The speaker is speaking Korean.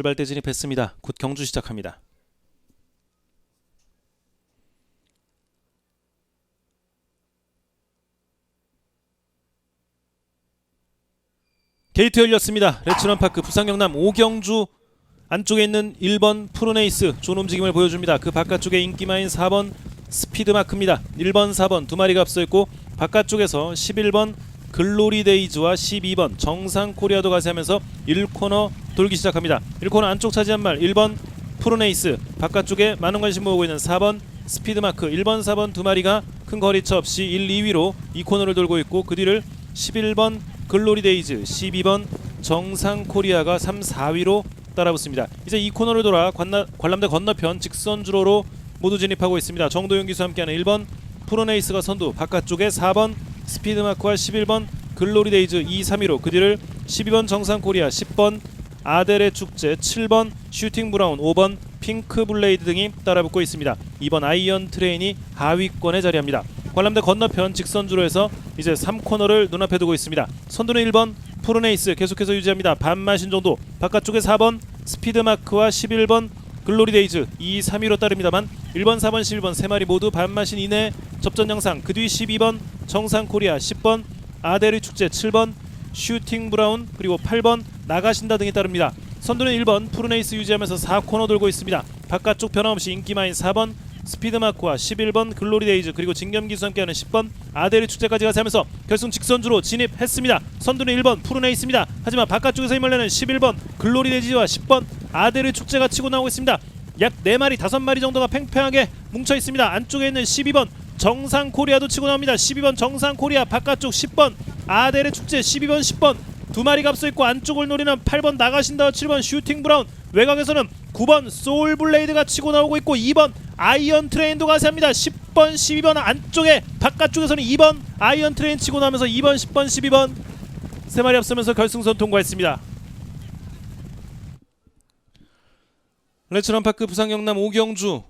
출발대 진입했습니다. 곧 경주 시작합니다. 게이트 열렸습니다. 레츠런파크 부산 경남 오경주 안쪽에 있는 1번 푸르네이스 좋은 움직임을 보여줍니다. 그 바깥쪽에 인기마인 4번 스피드마크입니다. 1번, 4번 두 마리가 앞서 있고 바깥쪽에서 11번 글로리데이즈와 12번 정상코리아도 가세하면서 1코너 돌기 시작합니다. 1코너 안쪽 차지한 말 1번 푸르네이스 바깥쪽에 많은 관심 모으고 있는 4번 스피드마크 1번, 4번 두 마리가 큰 거리차 없이 1, 2위로 이 코너를 돌고 있고 그 뒤를 11번 글로리데이즈 12번 정상코리아가 3, 4위로 따라붙습니다. 이제 이 코너를 돌아 관나, 관람대 건너편 직선주로로 모두 진입하고 있습니다. 정도윤 기수와 함께하는 1번 프로네이스가 선두 바깥쪽에 4번 스피드마크와 11번 글로리데이즈 2, 3위로 그 뒤를 12번 정상코리아 10번 아델의 축제 7번 슈팅 브라운 5번 핑크 블레이드 등이 따라붙고 있습니다. 2번 아이언 트레인이 하위권에 자리합니다. 관람대 건너편 직선주로에서 이제 3코너를 눈앞에 두고 있습니다. 선두는 1번 푸르네이스 계속해서 유지합니다. 반마신 정도 바깥쪽에 4번 스피드마크와 11번 글로리데이즈 2, 3위로 따릅니다만 1번, 4번, 11번 세 마리 모두 반마신 이내 접전 영상 그 뒤 12번 정상코리아 10번 아데르 축제 7번 슈팅 브라운 그리고 8번 나가신다 등이 따릅니다. 선두는 1번 푸르네이스 유지하면서 4코너 돌고 있습니다. 바깥쪽 변함없이 인기마인 4번 스피드마크와 11번 글로리데이즈 그리고 진겸기수 함께하는 10번 아데르 축제까지 가세하면서 결승 직선주로 진입했습니다. 선두는 1번 푸르네이스입니다. 하지만 바깥쪽에서 힘을 내는 11번 글로리데이즈와 10번 아데르 축제가 치고 나오고 있습니다. 약 4마리 5마리 정도가 팽팽하게 뭉쳐 있습니다. 안쪽에 있는 12번 정상 코리아도 치고 나옵니다. 12번 정상 코리아 바깥쪽 10번 아데르 축제 12번 10번 두 마리가 앞서 있고 안쪽을 노리는 8번 나가신다 7번 슈팅 브라운 외곽에서는 9번 소울 블레이드가 치고 나오고 있고 2번 아이언 트레인도 가세합니다 10번 12번 안쪽에 바깥쪽에서는 2번 아이언 트레인 치고 나면서 2번 10번 12번 세 마리 앞서면서 결승선 통과했습니다 레츠런파크 부산 경남 오경주